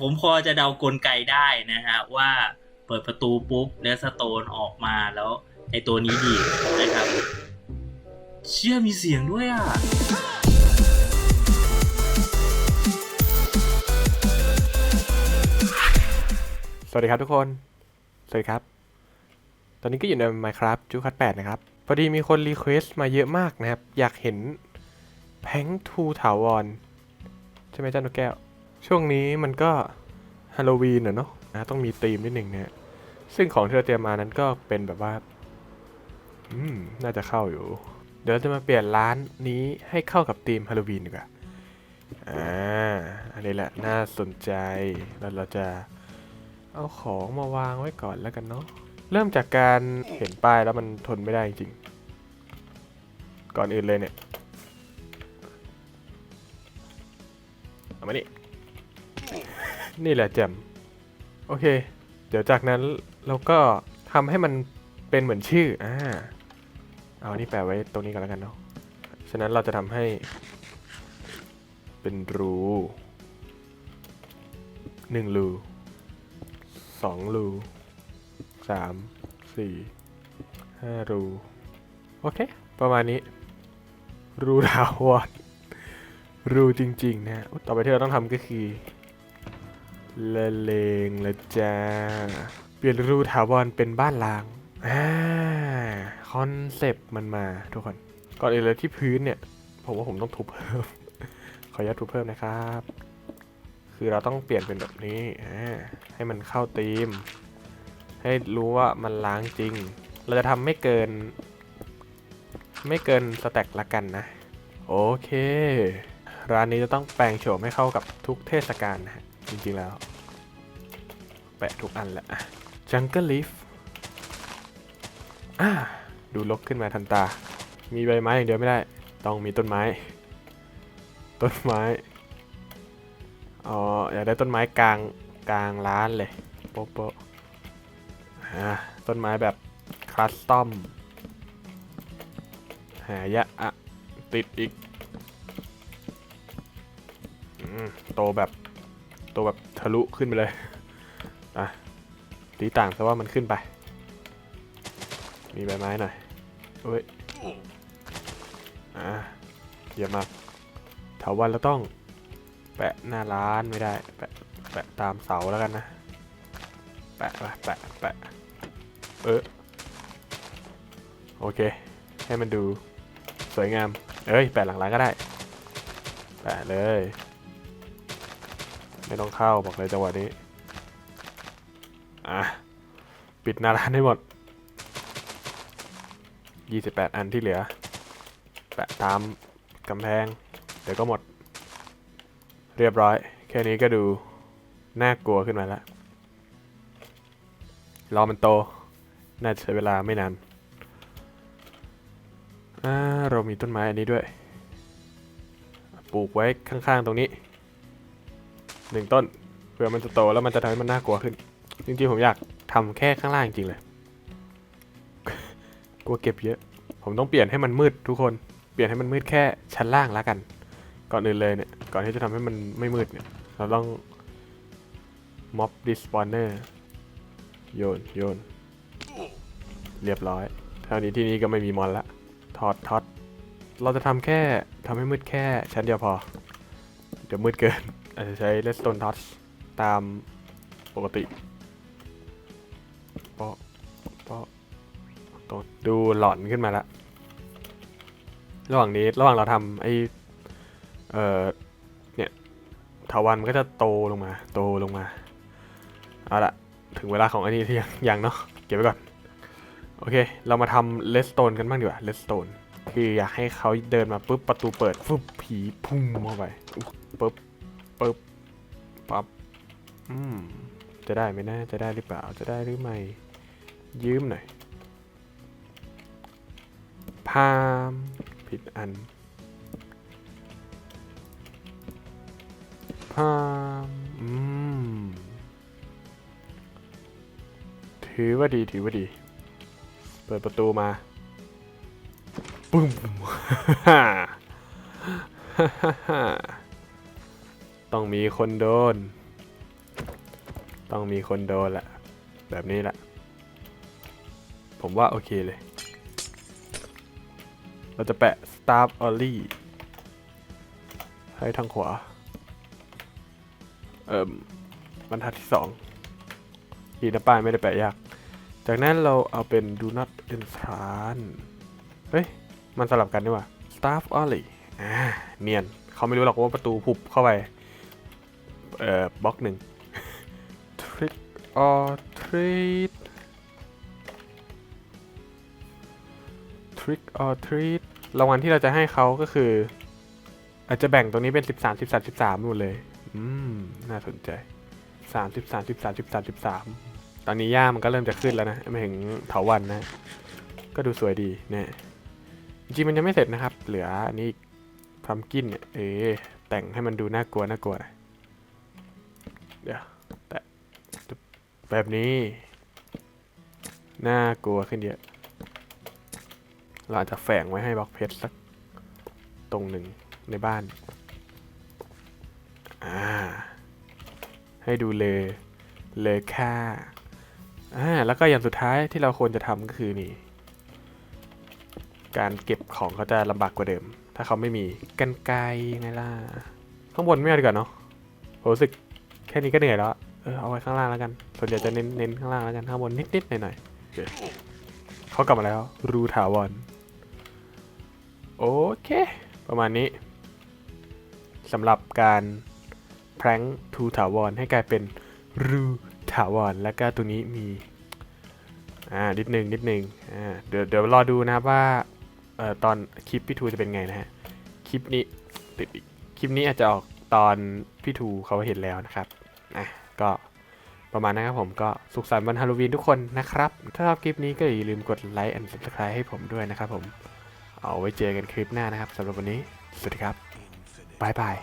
ผมพอจะเดากลไกได้นะฮะว่าเปิดประตูปุ๊บแล้วสโตนออกมาแล้วไอตัวนี้ดีนะครับ เชื่อมีเสียงด้วยอะสวัสดีครับทุกคน สวัสดีครับ ตอนนี้ก็อยู่ใน Minecraft จูคัต8นะครับ พอดีมีคนรีเควสต์มาเยอะมากนะครับ อยากเห็นแพงทูถาวร ใช่ไหมจ้านกแก้ว ช่วงนี้มันก็ฮาโลวีนอะเนาะนะต้องมีธีมนิดหนึ่งเนะซึ่งของที่เราเตรียมมานั้นก็เป็นแบบว่า อืม น่าจะเข้าอยู่ เดี๋ยวจะมาเปลี่ยนร้านนี้ให้เข้ากับธีมฮาโลวีนดีกว่า อ่า อันนี้แหละน่าสนใจ แล้วเราจะเอาของมาวางไว้ก่อนแล้วกันเนาะ เริ่มจากการเห็นป้ายแล้วมันทนไม่ได้จริง ก่อนอื่นเลยเนี่ย เอามานี่ นี่แหละแจมโอเค เดี๋ยวจากนั้นเราก็ทำให้มันเป็นเหมือนชื่ออ่าเอาอันนี่แปะไว้ตรงนี้กันแล้วกันเนาะฉะนั้นเราจะทำให้ เป็นรูหนึ่งรูสองรูสามสี่ห้ารูโอเค ประมาณนี้ รูถาวรรูจริง ๆ นะ ต่อไปที่เราต้องทำก็คือ ละเลงละจ้า เปลี่ยนรูถาวรเป็นบ้านล้างอ่าคอนเซปต์มันมาทุกคน ก่อนอื่นเลยที่พื้นเนี่ย ผมว่าผมต้องทุบเพิ่ม ขออนุญาตทุบเพิ่มนะครับ คือเราต้องเปลี่ยนเป็นแบบนี้ ให้มันเข้าธีม ให้รู้ว่ามันล้างจริง เราจะทำไม่เกิน ไม่เกินสแต็กละกันนะ โอเค ร้านนี้จะต้องแปลงโฉมให้เข้ากับทุกเทศกาลนะฮะจริงๆแล้ว แปะทุกอันแหละ Jungle Leaf อ่าดูลกขึ้นมาทันตา มีใบไม้อย่างเดียวไม่ได้ ต้องมีต้นไม้ ต้นไม้ อ๋อ อยากได้ต้นไม้กลางกลางร้านเลยโป๊ะโป๊ะต้นไม้แบบคลัสตอม หายะอะติดอีกอโตแบบ โตแบบทะลุขึ้นไปเลย อะตีต่างซะว่ามันขึ้นไป มีใบไม้หน่อยเอ้ยอ่าเยี่ยมมากถาวันเราต้องแปะหน้าร้านไม่ได้ แปะแปะตามเสาแล้วกันนะ แปะแปะแปะเออโอเค ให้มันดูสวยงาม เอ้ย แปะหลังร้านก็ได้ แปะเลย ไม่ต้องเข้าบอกเลยจังหวะนี้ อะ ปิดหน้าร้านให้หมด 28 อันที่เหลือ แปะตามกำแพง เดี๋ยวก็หมด เรียบร้อย แค่นี้ก็ดู น่ากลัวขึ้นมาแล้ว รอมันโต น่าจะใช้เวลาไม่นานเรามีต้นไม้อันนี้ด้วย ปลูกไว้ข้างๆตรงนี้หนึ่งต้นเพื่อมันจะโตแล้วมันจะทำให้มันน่ากลัวขึ้น จริงๆผมอยากทำแค่ข้างล่างจริงๆเลย กลัวเก็บเยอะ ผมต้องเปลี่ยนให้มันมืดทุกคน เปลี่ยนให้มันมืดแค่ชั้นล่างแล้วกัน ก่อนอื่นเลยเนี่ย ก่อนที่จะทำให้มันไม่มืดเนี่ย เราต้อง mob despawner โยนโยน เรียบร้อยเท่านี้ที่นี่ก็ไม่มีมอนละถอดท็อตเราจะทำแค่ทำให้มืดแค่ชั้นเดียวพอ เดี๋ยวมืดเกิน อาจจะใช้ redstone torch ตามปกติ เพราะเพราะตัวดูหลอนขึ้นมาละ ระหว่างนี้ระหว่างเราทำไอเอ่อเนี่ยถาวันมันก็จะโตลงมา โตลงมา เอาละถึงเวลาของอันนี้ที่ยังยังเนาะเก็บไว้ก่อน โอเค เรามาทำเลสโตนกันบ้างดีกว่าเลสโตนคืออยากให้เขาเดินมาปุ๊บประตูเปิดฟึบผีพุ่งเข้าไปปุ๊บปุ๊บปั๊บอืมจะได้ไหมนะจะได้หรือเปล่าจะได้หรือไม่ ยืมหน่อย พามผิดอัน พามอืมถือว่าดีถือว่าดี เปิดประตูมา ปึ้มฮ่าฮ่าฮ่าฮ่าต้องมีคนโดน ต้องมีคนโดนแหละแบบนี้แหละ ผมว่าโอเคเลย เราจะแปะ Start Only ให้ทางขวา เอ่มบรรทัดที่สองดีนะป้ายไม่ได้แปะยาก จากนั้นเราเอาเป็น Do not entrance เฮ้ย มันสลับกันนี่หว่า Staff Only อ่าเนียน เขาไม่รู้หรอกว่าประตูผุบเข้าไป เอ่อบล็อกหนึ่ง Trick or treat Trick or treat รางวัลที่เราจะให้เขาก็คือ อาจจะแบ่งตรงนี้เป็น 13 13 13หมดเลย อืม น่าสนใจ 3 13 13 13 13 ตอนนี้ย่ามันก็เริ่มจะขึ้นแล้วนะไม่ถึงเถาวันนะ ก็ดูสวยดีเนี่ยจริงมันยังไม่เสร็จนะครับ เหลืออันนี้พัมกินเนี่ยเออแต่งให้มันดูน่ากลัวน่ากลัวน่อยเดี๋ยวแปะแบบนี้ น่ากลัวขึ้นเยอะ เราอาจจะแฝงไว้ให้บล็อกเพชรสักตรงหนึ่งในบ้าน อ่า ให้ดูเลยเลยค่า อ่า แล้วก็อย่างสุดท้ายที่เราควรจะทำก็คือนี่ การเก็บของเขาจะลำบากกว่าเดิม ถ้าเขาไม่มีกันไกรไงล่ะ ข้างบนไม่เอาดีกว่าเนาะผมรู้สึกแค่นี้ก็เหนื่อยแล้ว เออเอาไว้ข้างล่างแล้วกัน ส่วนใหญ่จะเน้นเน้นข้างล่างแล้วกัน ข้างบนนิดๆหน่อยๆเคเขากลับมาแล้ว รูถาวร โอเค ประมาณนี้สำหรับการแพร้งทูถาวรให้กลายเป็นรูถาวรแล้วก็ตัวนี้มี อ่า นิดหนึ่งนิดหนึ่งอ่า เดี๋ยวเดี๋ยวรอดูนะครับว่า เอ่อ ตอนคลิปพี่ทูจะเป็นไงนะฮะ คลิปนี้ติดคลิปนี้อาจจะออกตอนพี่ทูเขาเห็นแล้วนะครับ อะ ก็ประมาณนั้นครับผมก็สุขสันต์วันฮาโลวีนทุกคนนะครับ ถ้าชอบคลิปนี้ก็อย่าลืมกดไลค์ and subscribe ให้ผมด้วยนะครับผม เอาไว้เจอกันคลิปหน้านะครับสำหรับวันนี้ สวัสดีครับบายบาย